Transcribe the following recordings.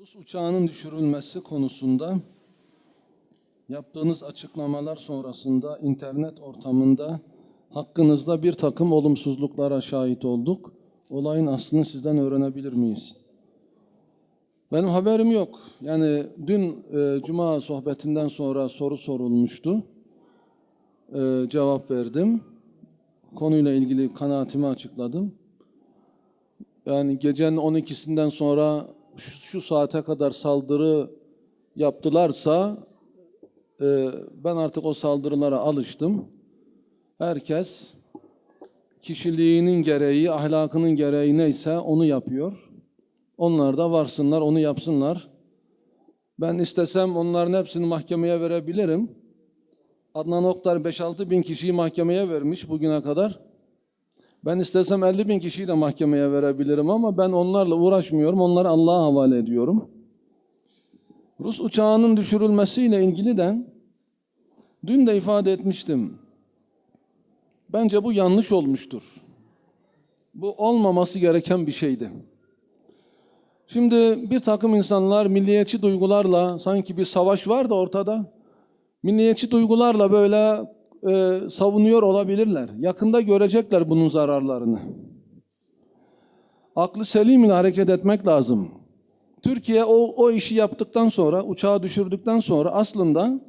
Rus uçağının düşürülmesi konusunda yaptığınız açıklamalar sonrasında internet ortamında hakkınızda bir takım olumsuzluklara şahit olduk. Olayın aslını sizden öğrenebilir miyiz? Benim haberim yok. Yani dün e, cuma sohbetinden sonra soru sorulmuştu. E, cevap verdim. Konuyla ilgili kanaatimi açıkladım. Yani gecenin 12'sinden sonra şu, şu saate kadar saldırı yaptılarsa e, ben artık o saldırılara alıştım. Herkes kişiliğinin gereği, ahlakının gereği neyse onu yapıyor. Onlar da varsınlar, onu yapsınlar. Ben istesem onların hepsini mahkemeye verebilirim. Adnan Oktar 5-6 bin kişiyi mahkemeye vermiş bugüne kadar. Ben istesem 50 bin kişiyi de mahkemeye verebilirim ama ben onlarla uğraşmıyorum. Onları Allah'a havale ediyorum. Rus uçağının düşürülmesiyle ilgili de dün de ifade etmiştim. Bence bu yanlış olmuştur. Bu olmaması gereken bir şeydi. Şimdi bir takım insanlar milliyetçi duygularla sanki bir savaş var da ortada. Milliyetçi duygularla böyle e, savunuyor olabilirler. Yakında görecekler bunun zararlarını. Aklı selim ile hareket etmek lazım. Türkiye o, o işi yaptıktan sonra, uçağı düşürdükten sonra aslında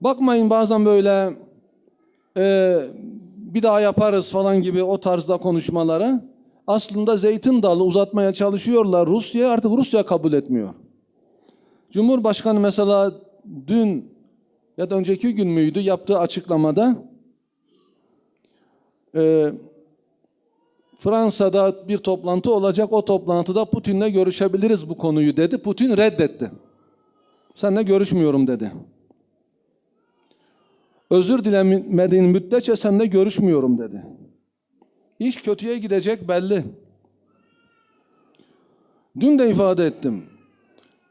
bakmayın bazen böyle e, bir daha yaparız falan gibi o tarzda konuşmalara. Aslında zeytin dalı uzatmaya çalışıyorlar. Rusya artık Rusya kabul etmiyor. Cumhurbaşkanı mesela dün ya da önceki gün müydü yaptığı açıklamada e, Fransa'da bir toplantı olacak. O toplantıda Putin'le görüşebiliriz bu konuyu dedi. Putin reddetti. Seninle görüşmüyorum dedi. Özür dilemediğin müddetçe seninle görüşmüyorum dedi. İş kötüye gidecek belli. Dün de ifade ettim.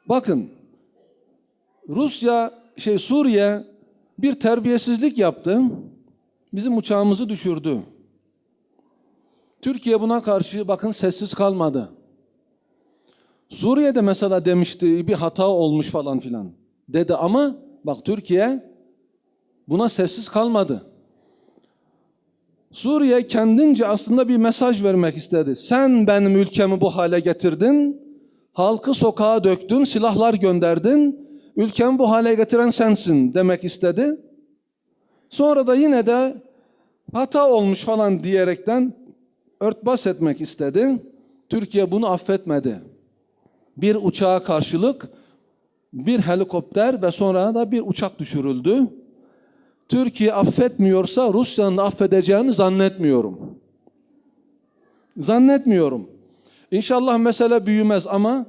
Bakın Rusya şey Suriye bir terbiyesizlik yaptı. Bizim uçağımızı düşürdü. Türkiye buna karşı bakın sessiz kalmadı. Suriye'de mesela demişti bir hata olmuş falan filan dedi ama bak Türkiye buna sessiz kalmadı. Suriye kendince aslında bir mesaj vermek istedi. Sen benim ülkemi bu hale getirdin, halkı sokağa döktün, silahlar gönderdin, ülkemi bu hale getiren sensin demek istedi. Sonra da yine de hata olmuş falan diyerekten örtbas etmek istedi. Türkiye bunu affetmedi. Bir uçağa karşılık bir helikopter ve sonra da bir uçak düşürüldü. Türkiye affetmiyorsa Rusya'nın affedeceğini zannetmiyorum. Zannetmiyorum. İnşallah mesele büyümez ama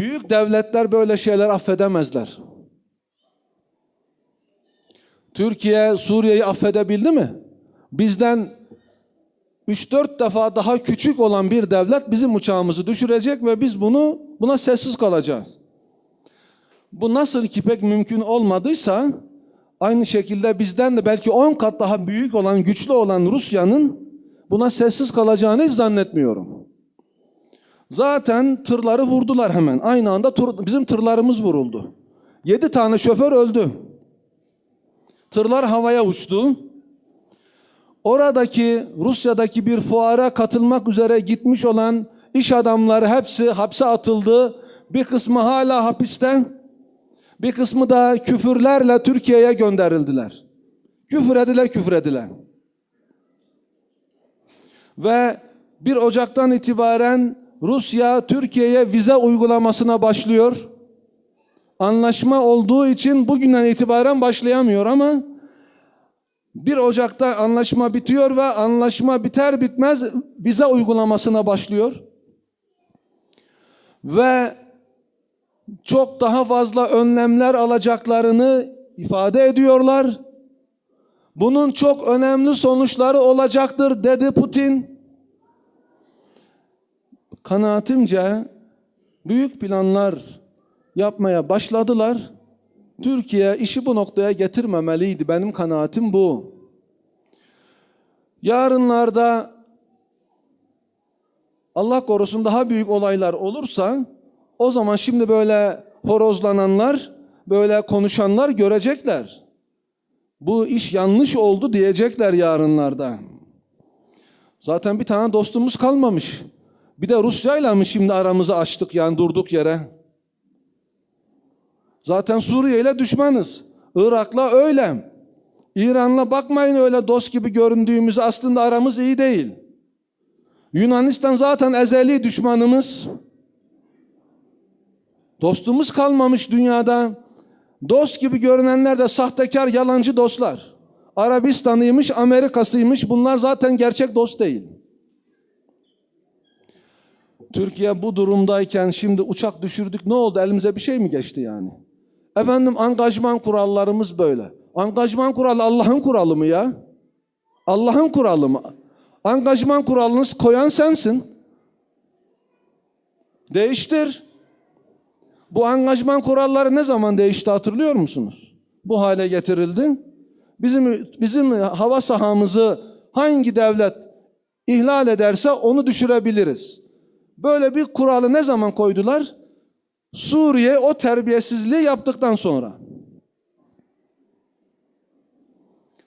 büyük devletler böyle şeyler affedemezler. Türkiye Suriye'yi affedebildi mi? Bizden 3-4 defa daha küçük olan bir devlet bizim uçağımızı düşürecek ve biz bunu buna sessiz kalacağız. Bu nasıl ki pek mümkün olmadıysa aynı şekilde bizden de belki 10 kat daha büyük olan, güçlü olan Rusya'nın buna sessiz kalacağını zannetmiyorum. Zaten tırları vurdular hemen. Aynı anda tur, bizim tırlarımız vuruldu. 7 tane şoför öldü. Tırlar havaya uçtu. Oradaki Rusya'daki bir fuara katılmak üzere gitmiş olan iş adamları hepsi hapse atıldı. Bir kısmı hala hapiste. Bir kısmı da küfürlerle Türkiye'ye gönderildiler. Küfür ediler, küfür ediler. Ve 1 Ocak'tan itibaren Rusya Türkiye'ye vize uygulamasına başlıyor. Anlaşma olduğu için bugünden itibaren başlayamıyor ama 1 Ocak'ta anlaşma bitiyor ve anlaşma biter bitmez vize uygulamasına başlıyor. Ve çok daha fazla önlemler alacaklarını ifade ediyorlar. Bunun çok önemli sonuçları olacaktır dedi Putin. Kanaatimce büyük planlar yapmaya başladılar. Türkiye işi bu noktaya getirmemeliydi. Benim kanaatim bu. Yarınlarda Allah korusun daha büyük olaylar olursa o zaman şimdi böyle horozlananlar, böyle konuşanlar görecekler. Bu iş yanlış oldu diyecekler yarınlarda. Zaten bir tane dostumuz kalmamış. Bir de Rusya'yla mı şimdi aramızı açtık yani durduk yere? Zaten Suriye ile düşmanız. Irak'la öyle. İran'la bakmayın öyle dost gibi göründüğümüz aslında aramız iyi değil. Yunanistan zaten ezeli düşmanımız. Dostumuz kalmamış dünyada. Dost gibi görünenler de sahtekar, yalancı dostlar. Arabistan'ıymış, Amerika'sıymış bunlar zaten gerçek dost değil. Türkiye bu durumdayken şimdi uçak düşürdük ne oldu elimize bir şey mi geçti yani? Efendim angajman kurallarımız böyle. Angajman kuralı Allah'ın kuralı mı ya? Allah'ın kuralı mı? Angajman kuralını koyan sensin. Değiştir. Bu angajman kuralları ne zaman değişti hatırlıyor musunuz? Bu hale getirildi. Bizim bizim hava sahamızı hangi devlet ihlal ederse onu düşürebiliriz. Böyle bir kuralı ne zaman koydular? Suriye o terbiyesizliği yaptıktan sonra.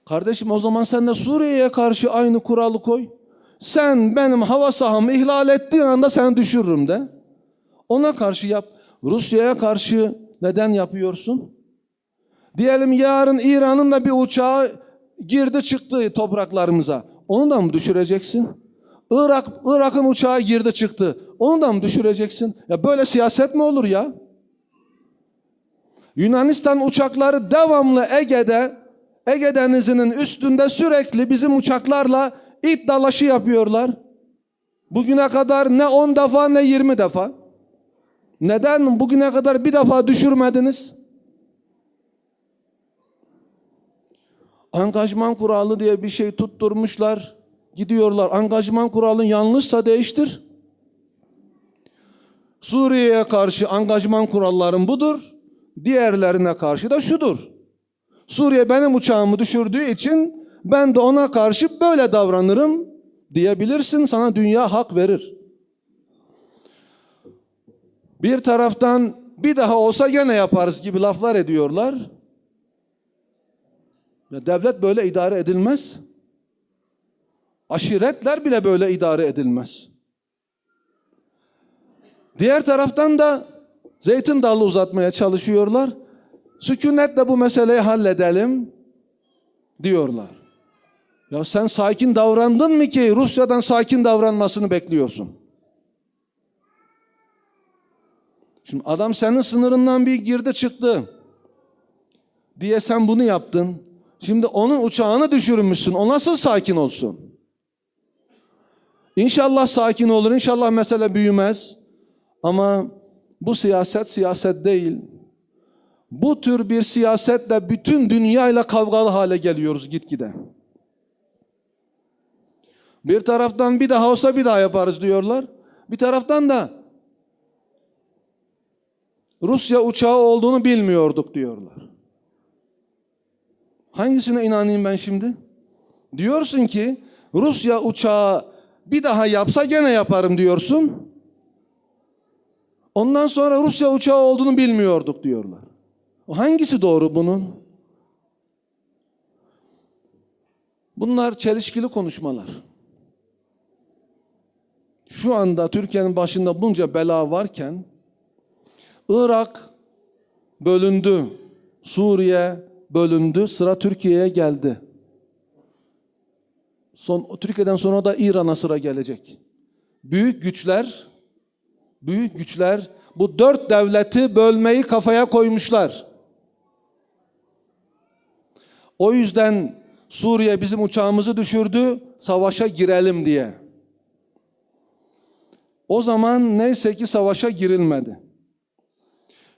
Kardeşim o zaman sen de Suriye'ye karşı aynı kuralı koy. Sen benim hava sahamı ihlal ettiğin anda seni düşürürüm de. Ona karşı yap. Rusya'ya karşı neden yapıyorsun? Diyelim yarın İran'ın da bir uçağı girdi çıktı topraklarımıza. Onu da mı düşüreceksin? Irak, Irak'ın uçağı girdi çıktı. Onu da mı düşüreceksin? Ya böyle siyaset mi olur ya? Yunanistan uçakları devamlı Ege'de, Ege Denizi'nin üstünde sürekli bizim uçaklarla it dalaşı yapıyorlar. Bugüne kadar ne 10 defa ne 20 defa. Neden bugüne kadar bir defa düşürmediniz? Angajman kuralı diye bir şey tutturmuşlar. Gidiyorlar. Angajman kuralın yanlışsa değiştir. Suriye'ye karşı angajman kuralların budur. Diğerlerine karşı da şudur. Suriye benim uçağımı düşürdüğü için ben de ona karşı böyle davranırım diyebilirsin. Sana dünya hak verir. Bir taraftan bir daha olsa gene yaparız gibi laflar ediyorlar. Ya devlet böyle idare edilmez. Aşiretler bile böyle idare edilmez. Diğer taraftan da zeytin dalı uzatmaya çalışıyorlar. Sükunetle bu meseleyi halledelim diyorlar. Ya sen sakin davrandın mı ki Rusya'dan sakin davranmasını bekliyorsun? Şimdi adam senin sınırından bir girdi çıktı diye sen bunu yaptın. Şimdi onun uçağını düşürmüşsün. O nasıl sakin olsun? İnşallah sakin olur. İnşallah mesele büyümez. Ama bu siyaset siyaset değil. Bu tür bir siyasetle bütün dünyayla kavgalı hale geliyoruz gitgide. Bir taraftan bir daha olsa bir daha yaparız diyorlar. Bir taraftan da Rusya uçağı olduğunu bilmiyorduk diyorlar. Hangisine inanayım ben şimdi? Diyorsun ki Rusya uçağı bir daha yapsa gene yaparım diyorsun. Ondan sonra Rusya uçağı olduğunu bilmiyorduk diyorlar. Hangisi doğru bunun? Bunlar çelişkili konuşmalar. Şu anda Türkiye'nin başında bunca bela varken Irak bölündü. Suriye bölündü. Sıra Türkiye'ye geldi. Son, Türkiye'den sonra da İran'a sıra gelecek. Büyük güçler, büyük güçler bu dört devleti bölmeyi kafaya koymuşlar. O yüzden Suriye bizim uçağımızı düşürdü, savaşa girelim diye. O zaman neyse ki savaşa girilmedi.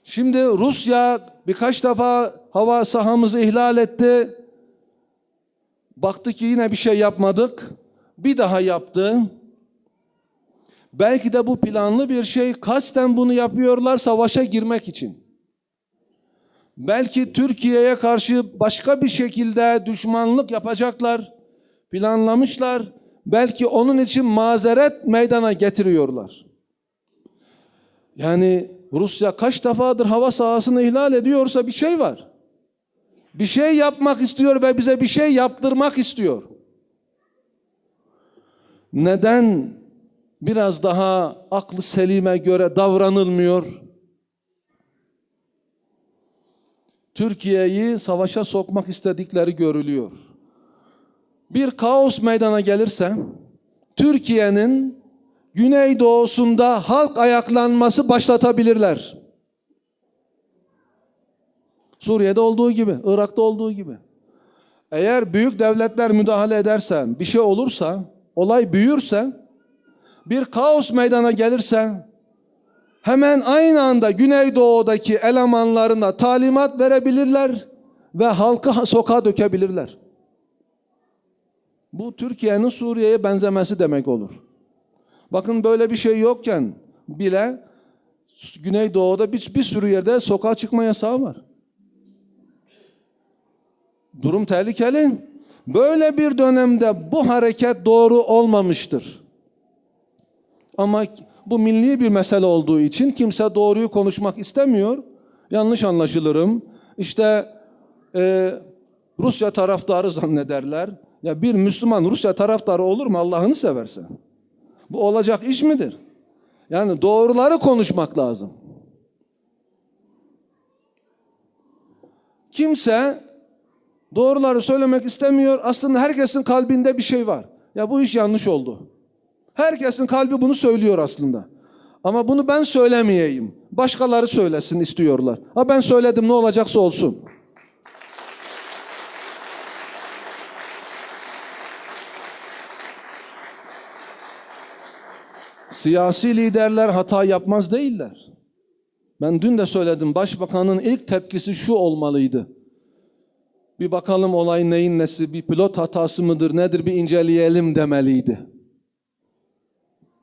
Şimdi Rusya birkaç defa hava sahamızı ihlal etti. Baktı ki yine bir şey yapmadık. Bir daha yaptı. Belki de bu planlı bir şey. Kasten bunu yapıyorlar savaşa girmek için. Belki Türkiye'ye karşı başka bir şekilde düşmanlık yapacaklar. Planlamışlar. belki onun için mazeret meydana getiriyorlar. Yani Rusya kaç defadır hava sahasını ihlal ediyorsa bir şey var. Bir şey yapmak istiyor ve bize bir şey yaptırmak istiyor. Neden biraz daha aklı selime göre davranılmıyor? Türkiye'yi savaşa sokmak istedikleri görülüyor. Bir kaos meydana gelirse Türkiye'nin güneydoğusunda halk ayaklanması başlatabilirler. Suriye'de olduğu gibi, Irak'ta olduğu gibi. Eğer büyük devletler müdahale ederse, bir şey olursa, olay büyürse, bir kaos meydana gelirse, hemen aynı anda Güneydoğu'daki elemanlarına talimat verebilirler ve halkı sokağa dökebilirler. Bu Türkiye'nin Suriye'ye benzemesi demek olur. Bakın böyle bir şey yokken bile Güneydoğu'da bir, bir sürü yerde sokağa çıkma yasağı var. Durum tehlikeli. Böyle bir dönemde bu hareket doğru olmamıştır. Ama bu milli bir mesele olduğu için kimse doğruyu konuşmak istemiyor. Yanlış anlaşılırım. İşte e, Rusya taraftarı zannederler. Ya bir Müslüman Rusya taraftarı olur mu Allah'ını seversen? Bu olacak iş midir? Yani doğruları konuşmak lazım. Kimse doğruları söylemek istemiyor. Aslında herkesin kalbinde bir şey var. Ya bu iş yanlış oldu. Herkesin kalbi bunu söylüyor aslında. Ama bunu ben söylemeyeyim. Başkaları söylesin istiyorlar. Ha ben söyledim ne olacaksa olsun. Siyasi liderler hata yapmaz değiller. Ben dün de söyledim başbakanın ilk tepkisi şu olmalıydı. Bir bakalım olay neyin nesi, bir pilot hatası mıdır, nedir bir inceleyelim demeliydi.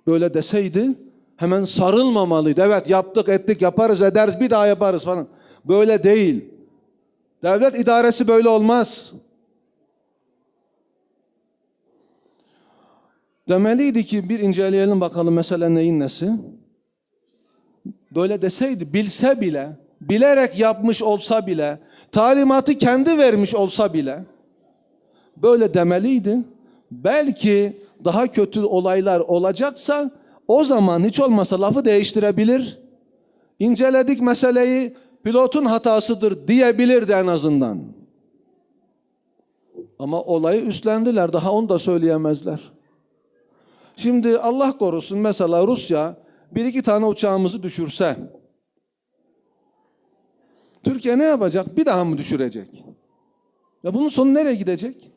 Böyle deseydi hemen sarılmamalıydı. Evet yaptık, ettik, yaparız, ederiz, bir daha yaparız falan. Böyle değil. Devlet idaresi böyle olmaz. Demeliydi ki bir inceleyelim bakalım mesele neyin nesi. Böyle deseydi bilse bile, bilerek yapmış olsa bile, talimatı kendi vermiş olsa bile böyle demeliydi. Belki daha kötü olaylar olacaksa o zaman hiç olmasa lafı değiştirebilir. İnceledik meseleyi pilotun hatasıdır diyebilirdi en azından. Ama olayı üstlendiler daha onu da söyleyemezler. Şimdi Allah korusun mesela Rusya bir iki tane uçağımızı düşürse Türkiye ne yapacak? Bir daha mı düşürecek? Ya bunun sonu nereye gidecek?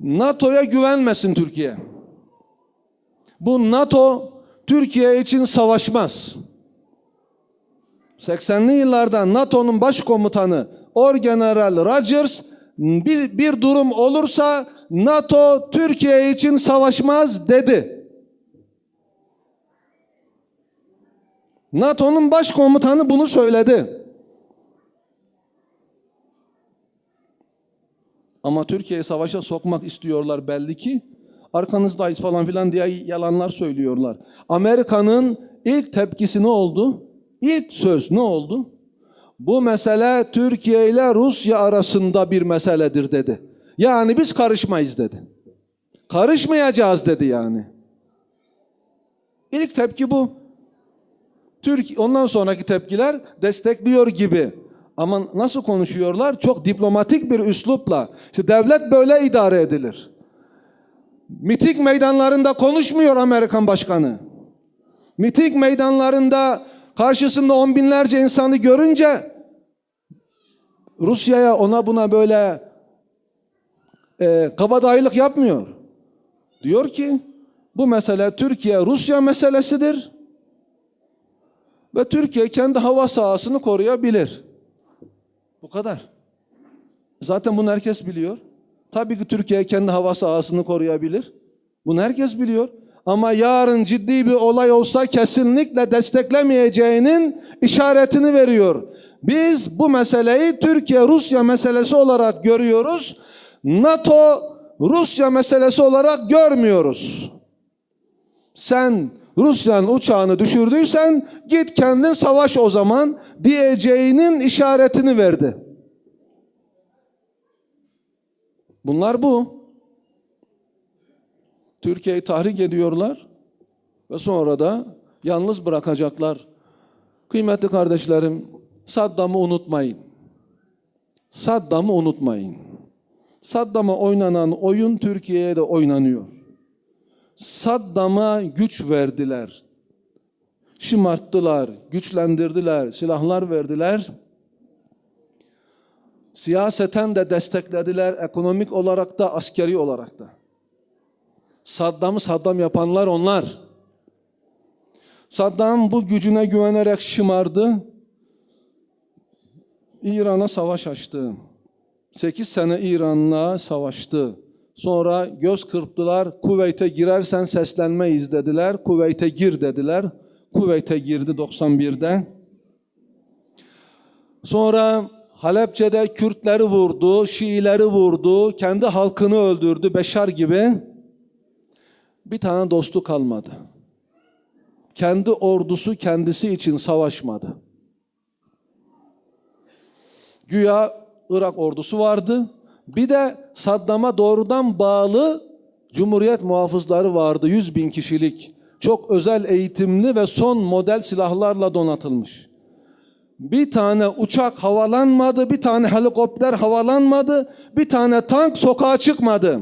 NATO'ya güvenmesin Türkiye. Bu NATO Türkiye için savaşmaz. 80'li yıllarda NATO'nun başkomutanı Orgeneral Rogers bir, bir durum olursa NATO Türkiye için savaşmaz dedi. NATO'nun başkomutanı bunu söyledi. Ama Türkiye'yi savaşa sokmak istiyorlar belli ki. Arkanızdayız falan filan diye yalanlar söylüyorlar. Amerika'nın ilk tepkisi ne oldu? İlk söz ne oldu? Bu mesele Türkiye ile Rusya arasında bir meseledir dedi. Yani biz karışmayız dedi. Karışmayacağız dedi yani. İlk tepki bu. Türk ondan sonraki tepkiler destekliyor gibi. Ama nasıl konuşuyorlar? Çok diplomatik bir üslupla. İşte devlet böyle idare edilir. Miting meydanlarında konuşmuyor Amerikan başkanı. Miting meydanlarında karşısında on binlerce insanı görünce Rusya'ya ona buna böyle e, kabadayılık yapmıyor. Diyor ki bu mesele Türkiye-Rusya meselesidir. Ve Türkiye kendi hava sahasını koruyabilir. Bu kadar. Zaten bunu herkes biliyor. Tabii ki Türkiye kendi hava sahasını koruyabilir. Bunu herkes biliyor. Ama yarın ciddi bir olay olsa kesinlikle desteklemeyeceğinin işaretini veriyor. Biz bu meseleyi Türkiye-Rusya meselesi olarak görüyoruz. NATO Rusya meselesi olarak görmüyoruz. Sen Rusya'nın uçağını düşürdüysen git kendin savaş o zaman diyeceğinin işaretini verdi. Bunlar bu. Türkiye'yi tahrik ediyorlar ve sonra da yalnız bırakacaklar. Kıymetli kardeşlerim, Saddam'ı unutmayın. Saddam'ı unutmayın. Saddam'a oynanan oyun Türkiye'ye de oynanıyor. Saddam'a güç verdiler. Şımarttılar, güçlendirdiler, silahlar verdiler. Siyaseten de desteklediler, ekonomik olarak da, askeri olarak da. Saddam'ı Saddam yapanlar onlar. Saddam bu gücüne güvenerek şımardı. İran'a savaş açtı. 8 sene İran'la savaştı. Sonra göz kırptılar. Kuveyt'e girersen seslenmeyiz dediler. Kuveyt'e gir dediler. Kuveyt'e girdi 91'de. Sonra Halepçe'de Kürtleri vurdu, Şiileri vurdu, kendi halkını öldürdü Beşar gibi. Bir tane dostu kalmadı. Kendi ordusu kendisi için savaşmadı. Güya Irak ordusu vardı. Bir de Saddam'a doğrudan bağlı Cumhuriyet muhafızları vardı. 100 bin kişilik. Çok özel eğitimli ve son model silahlarla donatılmış. Bir tane uçak havalanmadı, bir tane helikopter havalanmadı, bir tane tank sokağa çıkmadı.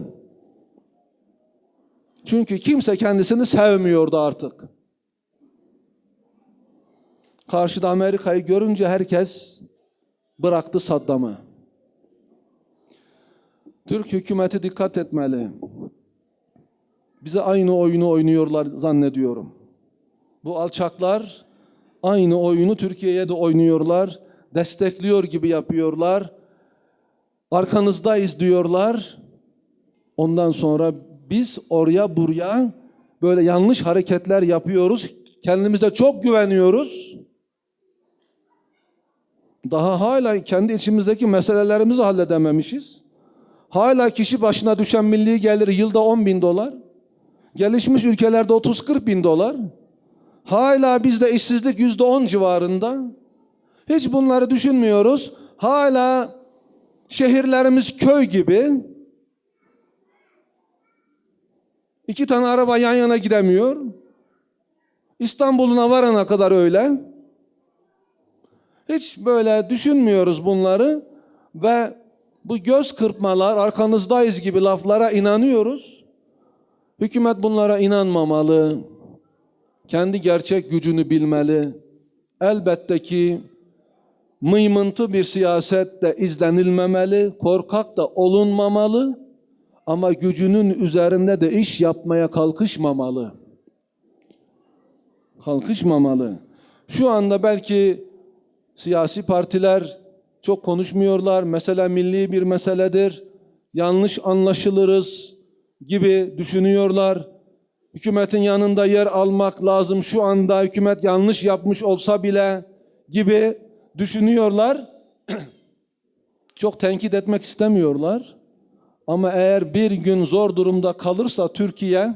Çünkü kimse kendisini sevmiyordu artık. Karşıda Amerika'yı görünce herkes bıraktı Saddam'ı. Türk hükümeti dikkat etmeli. Bize aynı oyunu oynuyorlar zannediyorum. Bu alçaklar aynı oyunu Türkiye'ye de oynuyorlar. Destekliyor gibi yapıyorlar. Arkanızdayız diyorlar. Ondan sonra biz oraya buraya böyle yanlış hareketler yapıyoruz. Kendimize çok güveniyoruz. Daha hala kendi içimizdeki meselelerimizi halledememişiz. Hala kişi başına düşen milli geliri yılda 10 bin dolar. Gelişmiş ülkelerde 30-40 bin dolar. Hala bizde işsizlik yüzde 10 civarında. Hiç bunları düşünmüyoruz. Hala şehirlerimiz köy gibi. İki tane araba yan yana gidemiyor. İstanbul'una varana kadar öyle. Hiç böyle düşünmüyoruz bunları ve bu göz kırpmalar, arkanızdayız gibi laflara inanıyoruz. Hükümet bunlara inanmamalı. Kendi gerçek gücünü bilmeli. Elbette ki mıymıntı bir siyaset de izlenilmemeli, korkak da olunmamalı ama gücünün üzerinde de iş yapmaya kalkışmamalı. Kalkışmamalı. Şu anda belki siyasi partiler çok konuşmuyorlar. Mesele milli bir meseledir. Yanlış anlaşılırız gibi düşünüyorlar. Hükümetin yanında yer almak lazım. Şu anda hükümet yanlış yapmış olsa bile gibi düşünüyorlar. çok tenkit etmek istemiyorlar. Ama eğer bir gün zor durumda kalırsa Türkiye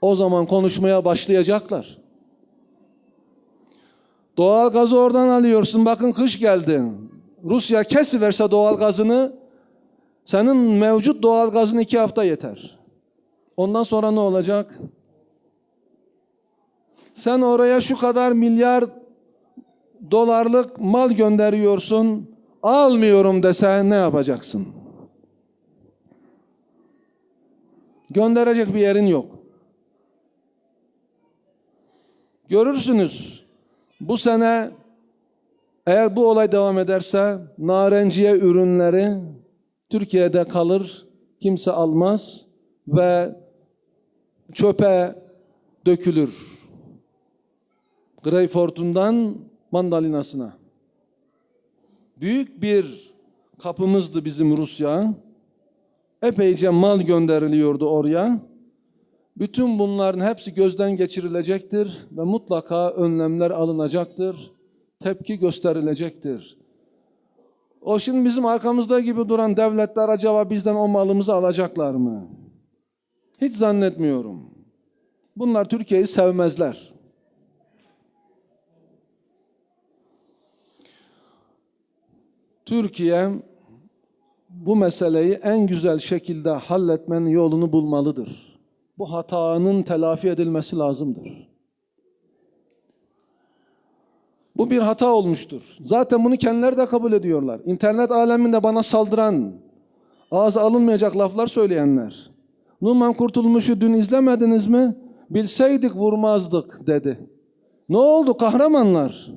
o zaman konuşmaya başlayacaklar. Doğal gazı oradan alıyorsun. Bakın kış geldi. Rusya kesiverse doğal gazını senin mevcut doğal gazın iki hafta yeter. Ondan sonra ne olacak? Sen oraya şu kadar milyar dolarlık mal gönderiyorsun. Almıyorum desen ne yapacaksın? Gönderecek bir yerin yok. Görürsünüz bu sene eğer bu olay devam ederse narenciye ürünleri Türkiye'de kalır, kimse almaz ve çöpe dökülür. Greyfurt'undan mandalinasına. Büyük bir kapımızdı bizim Rusya. Epeyce mal gönderiliyordu oraya. Bütün bunların hepsi gözden geçirilecektir ve mutlaka önlemler alınacaktır. Tepki gösterilecektir. O şimdi bizim arkamızda gibi duran devletler acaba bizden o malımızı alacaklar mı? Hiç zannetmiyorum. Bunlar Türkiye'yi sevmezler. Türkiye bu meseleyi en güzel şekilde halletmenin yolunu bulmalıdır. Bu hatanın telafi edilmesi lazımdır. Bu bir hata olmuştur. Zaten bunu kendileri de kabul ediyorlar. İnternet aleminde bana saldıran, ağza alınmayacak laflar söyleyenler. Numan Kurtulmuş'u dün izlemediniz mi? Bilseydik vurmazdık dedi. Ne oldu kahramanlar?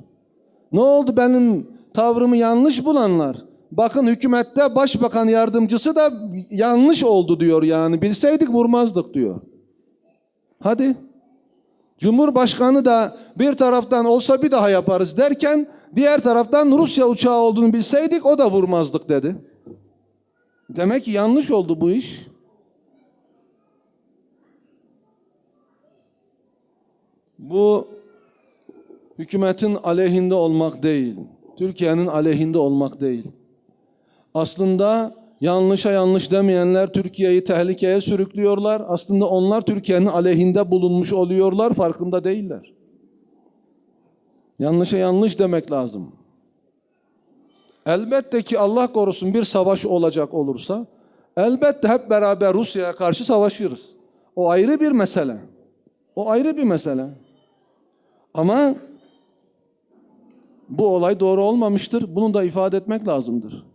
Ne oldu benim tavrımı yanlış bulanlar? Bakın hükümette başbakan yardımcısı da yanlış oldu diyor yani. Bilseydik vurmazdık diyor. Hadi. Cumhurbaşkanı da bir taraftan olsa bir daha yaparız derken diğer taraftan Rusya uçağı olduğunu bilseydik o da vurmazdık dedi. Demek ki yanlış oldu bu iş. Bu hükümetin aleyhinde olmak değil. Türkiye'nin aleyhinde olmak değil. Aslında yanlışa yanlış demeyenler Türkiye'yi tehlikeye sürüklüyorlar. Aslında onlar Türkiye'nin aleyhinde bulunmuş oluyorlar, farkında değiller. Yanlışa yanlış demek lazım. Elbette ki Allah korusun bir savaş olacak olursa elbette hep beraber Rusya'ya karşı savaşırız. O ayrı bir mesele. O ayrı bir mesele. Ama bu olay doğru olmamıştır. Bunu da ifade etmek lazımdır.